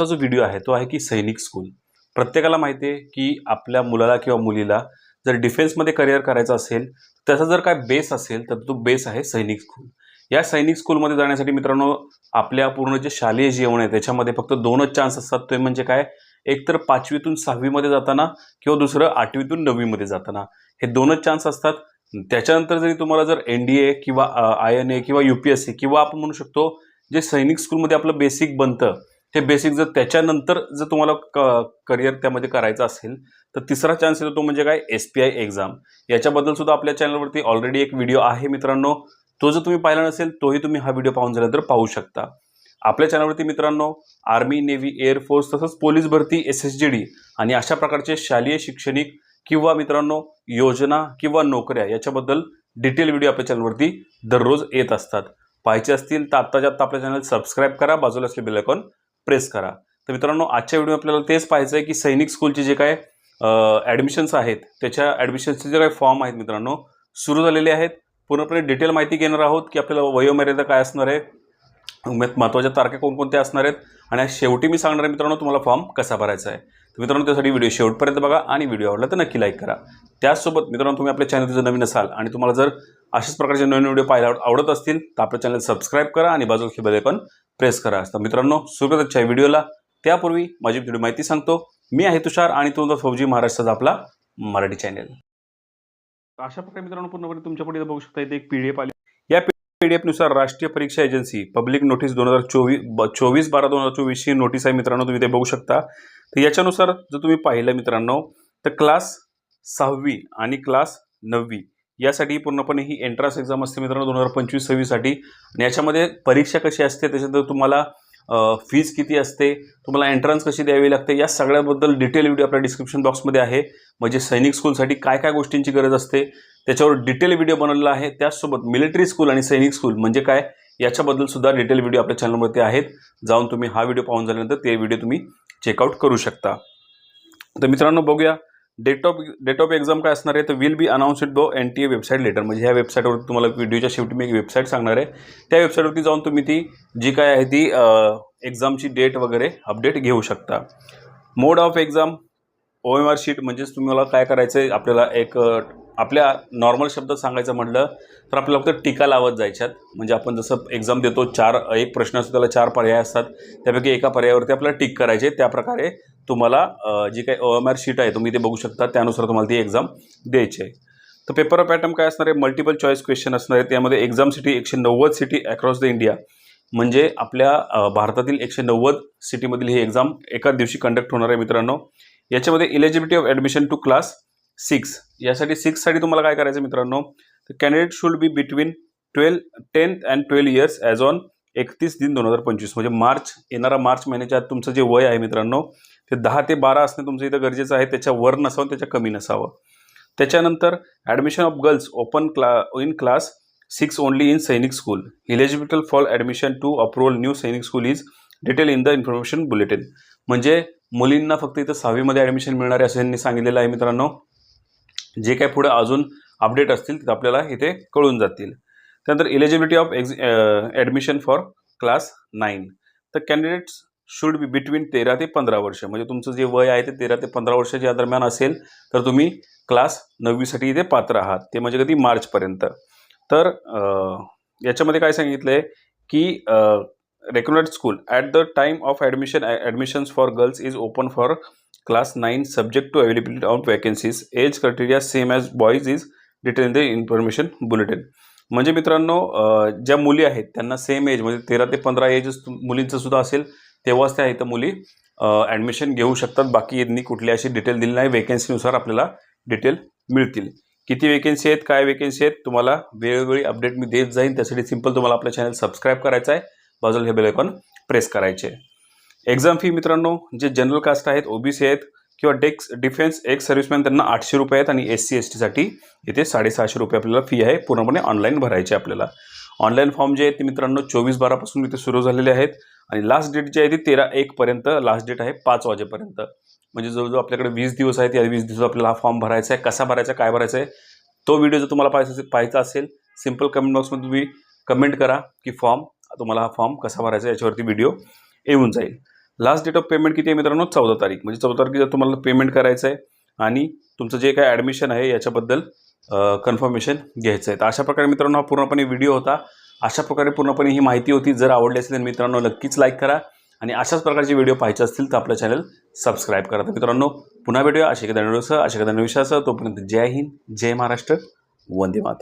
आजचा जो व्हिडिओ आहे तो आहे की सैनिक स्कूल प्रत्येकाला माहिती आहे की आपल्या मुलाला किंवा मुलीला जर डिफेन्समध्ये करिअर करायचं असेल त्याचा जर काय बेस असेल तर तो बेस आहे सैनिक स्कूल या सैनिक स्कूलमध्ये जाण्यासाठी मित्रांनो आपल्या पूर्ण जे शालेय जीवन आहे त्याच्यामध्ये फक्त दोनच चान्स असतात. ते म्हणजे काय? एकतर पाचवीतून सहावीमध्ये जाताना किंवा दुसरं आठवीतून नववीमध्ये जाताना. हे दोनच चान्स असतात. त्याच्यानंतर जरी तुम्हाला जर एन डी ए किंवा आय एन ए किंवा यू पी एस सी किंवा आपण म्हणू शकतो जे सैनिक स्कूलमध्ये आपलं बेसिक बनतं ते बेसिक जर त्याच्यानंतर जर तुम्हाला क करिअर त्यामध्ये करायचं असेल तर तिसरा चान्स येतो तो म्हणजे काय? एस पी आय एक्झाम याच्याबद्दल सुद्धा आपल्या चॅनलवरती ऑलरेडी एक व्हिडिओ आहे मित्रांनो. तो जर तुम्ही पाहिला नसेल तोही तुम्ही हा व्हिडिओ पाहून झाल्यानंतर पाहू शकता. आपल्या चॅनलवरती मित्रांनो आर्मी नेव्ही एअरफोर्स तसंच पोलीस भरती एस एस जी डी आणि अशा प्रकारचे शालेय शैक्षणिक किंवा मित्रांनो योजना किंवा नोकऱ्या याच्याबद्दल डिटेल व्हिडिओ आपल्या चॅनलवरती दररोज येत असतात. पाहायचे असतील तर आत्ताच्या आत्ता आपल्या चॅनल सबस्क्राईब करा. बाजूला असले बेल प्रेस करा. तर मित्रांनो आजच्या व्हिडिओ आपल्याला तेच पाहायचं आहे की सैनिक स्कूलचे जे काय ॲडमिशन्स आहेत त्याच्या ॲडमिशन्सचे जे काही फॉर्म आहेत मित्रांनो सुरू झालेले आहेत. पूर्णपणे डिटेल माहिती घेणार आहोत की आपल्याला वयोमर्यादा काय असणार आहे महत्त्वाच्या तारखा कोणकोणत्या असणार आहेत आणि शेवटी मी सांगणार आहे मित्रांनो तुम्हाला फॉर्म कसा भरायचा आहे. मित्रांनो त्यासाठी व्हिडिओ शेवटपर्यंत बघा आणि व्हिडिओ आवडला तर नक्की लाईक करा. त्याचसोबत मित्रांनो तुम्ही आपल्या चॅनल जर नवीन असाल आणि तुम्हाला जर अशाच प्रकारचे नवीन व्हिडिओ पाहायला आवडत असतील तर आपल्या चॅनल सबस्क्राईब करा आणि बाजूला बेल पण प्रेस करा. तर मित्रांनो सुरुवातच्या व्हिडिओला त्यापूर्वी माझी थोडी माहिती सांगतो. मी आहे तुषार आणि तुमचा फौजी महाराष्ट्राचा आपला मराठी चॅनल अशा प्रकारे मित्रांनो पूर्णपणे तुमच्याकडे बघू शकता इथे एक पी डी एफ आली. या पी डी एफनुसार राष्ट्रीय परीक्षा एजन्सी पब्लिक नोटीस दोन हजार चोवीस चोवीस बारा दोन हजार चोवीसची नोटीस आहे मित्रांनो तुम्ही ते बघू शकता. तर याच्यानुसार जर तुम्ही पाहिलं मित्रांनो तर क्लास सहावी आणि क्लास नववी यासाठी पूर्णपणे ही एंट्रन्स एक्झाम असते मित्रांनो दोन हजार पंचवीस सव्वीसाठी आणि याच्यामध्ये परीक्षा कशी असते त्याच्यानंतर तुम्हाला फीज किती असते तुम्हाला एंट्रन्स कशी द्यावी लागते या सगळ्याबद्दल डिटेल व्हिडिओ आपल्या डिस्क्रिप्शन बॉक्समध्ये आहे. म्हणजे सैनिक स्कूलसाठी काय काय गोष्टींची गरज असते त्याच्यावर डिटेल व्हिडिओ बनवलेला आहे. त्याचसोबत मिलिटरी स्कूल आणि सैनिक स्कूल म्हणजे काय याच्याबद्दल सुद्धा डिटेल व्हिडिओ आपल्या चॅनलवरती आहेत. जाऊन तुम्ही हा व्हिडिओ पाहून झाल्यानंतर ते व्हिडिओ तुम्ही चेकआउट करू शकता. तर मित्रांनो बघूया date of date of exam काय असणार आहे? तर will be announced by N T A website later म्हणजे ह्या वेबसाईटवरती तुम्हाला व्हिडिओच्या शेवटी मी एक वेबसाईट सांगणार आहे. त्या वेबसाईटवरती जाऊन तुम्ही ती जी काय आहे ती एक्झामची डेट वगैरे अपडेट घेऊ शकता. Mode of exam O M R sheet म्हणजेच तुम्हाला काय करायचं आहे आपल्याला एक आपल्या नॉर्मल शब्दात सांगायचं म्हटलं तर आपल्याला फक्त टीका लावत जायच्यात. म्हणजे आपण जसं एक्झाम देतो चार एक प्रश्न असतो त्याला चार पर्याय असतात. त्यापैकी एका पर्यायावरती आपल्याला टिक करायचे. त्याप्रकारे तुम्हाला जी काही ओ एम आर शीट आहे तुम्ही ते बघू शकता त्यानुसार तुम्हाला ती एक्झाम द्यायची आहे. तर पेपर पॅटर्न काय असणार आहे? मल्टिपल चॉईस क्वेश्चन असणार आहे. त्यामध्ये एक्झाम सिटी एकशे नव्वद सिटी अक्रॉस द इंडिया म्हणजे आपल्या भारतातील एकशे नव्वद सिटीमधील ही एक्झाम एकाच दिवशी कंडक्ट होणार आहे मित्रांनो. याच्यामध्ये eligibility of admission to class six यासाठी सिक्ससाठी तुम्हाला काय करायचं मित्रांनो? तर candidate should be between twelve tenth and twelve years as on एकतीस दिन दोन हजार पंचवीस. म्हणजे मार्च येणारा मार्च महिन्याच्या आत तुमचं जे वय आहे मित्रांनो ते दहा ते बारा असणे तुमचं इथं गरजेचं आहे. त्याच्या वर नसावं त्याच्या कमी नसावं. त्याच्यानंतर ॲडमिशन ऑफ गर्ल्स ओपन क्ला in class six only in Sainik school eligibility for admission to approval new Sainik school is detail in the information bulletin म्हणजे मुलींना फक्त इथं सहावीमध्ये ॲडमिशन मिळणार आहे असं यांनी सांगितलेलं आहे मित्रांनो. जे काय पुढे अजून अपडेट असतील ते आपल्याला इथे कळून जातील. त्यानंतर इलिजिबिलिटी ऑफ एक्झ ॲडमिशन फॉर क्लास नाईन तर कॅन्डिडेट्स शुड बी बिटवीन तेरा ते पंधरा वर्ष. म्हणजे तुमचं जे वय आहे ते तेरा ते पंधरा वर्षाच्या दरम्यान असेल तर तुम्ही क्लास नववीसाठी इथे पात्र आहात. ते म्हणजे कधी मार्चपर्यंत. तर याच्यामध्ये काय सांगितलं आहे की regular school at the time of admission admissions for girls is open for class nine subject to availability of vacancies age criteria same as boys is detail in the information bulletin म्हणजे मित्रांनो ज्या मुली आहेत त्यांना same age म्हणजे तेरा ते पंधरा एज मुलींचं सुद्धा असेल तेव्हाच त्या इथं मुली ॲडमिशन घेऊ शकतात. बाकी यांनी कुठली अशी डिटेल दिली नाही. वेकन्सीनुसार आपल्याला डिटेल मिळतील. किती वेकन्सी आहेत काय वेकन्सी आहेत तुम्हाला वेळोवेळी अपडेट मी देत जाईन. त्यासाठी सिंपल तुम्हाला आपलं चॅनल सबस्क्राईब करायचं आहे. बाजूला हे बेलायकॉन प्रेस करायचे. एक्झाम फी मित्रांनो जे जनरल कास्ट आहेत ओबीसी आहेत किंवा डेक्स डिफेन्स एक्स सर्व्हिसमॅन त्यांना आठशे रुपये आहेत आणि एस सी एस टीसाठी इथे साडेसहाशे रुपये आपल्याला फी आहे. पूर्णपणे ऑनलाईन भरायची आपल्याला. ऑनलाईन फॉर्म जे आहेत ते मित्रांनो चोवीस बारापासून इथे सुरू झालेले आहेत. आणि लास्ट डेट जी आहे ती तेरा एकपर्यंत लास्ट डेट आहे पाच वाजेपर्यंत. म्हणजे जवळजवळ आपल्याकडे वीस दिवस आहेत. या वीस दिवस आपल्याला हा फॉर्म भरायचा आहे. कसा भरायचा आहे काय भरायचा आहे तो व्हिडिओ जर तुम्हाला पाहायचा पाहायचा असेल सिंपल कमेंट बॉक्समध्ये तुम्ही कमेंट करा की फॉर्म तुम्हाला हा फॉर्म कसा भरायचा आहे याच्यावरती व्हिडिओ येऊन जाईल. लास्ट डेट ऑफ पेमेंट किती आहे मित्रांनो? चौदा तारीख. म्हणजे चौदा तारखेला तुम्हाला पेमेंट करायचं आहे आणि तुमचं जे काय ॲडमिशन आहे याच्याबद्दल कन्फर्मेशन घ्यायचं आहे. तर अशा प्रकारे मित्रांनो हा पूर्णपणे व्हिडिओ होता. अशा प्रकारे पूर्णपणे ही माहिती होती. जर आवडली असेल तर मित्रांनो नक्कीच लाईक करा आणि अशाच प्रकारचे व्हिडिओ पाहायचे असतील तर आपलं चॅनल सबस्क्राईब करा. तर मित्रांनो पुन्हा भेटूया अशा एखाद्या व्हिडिओसह अशा एखाद्या विषयासह तोपर्यंत जय हिंद जय महाराष्ट्र वंदे मातर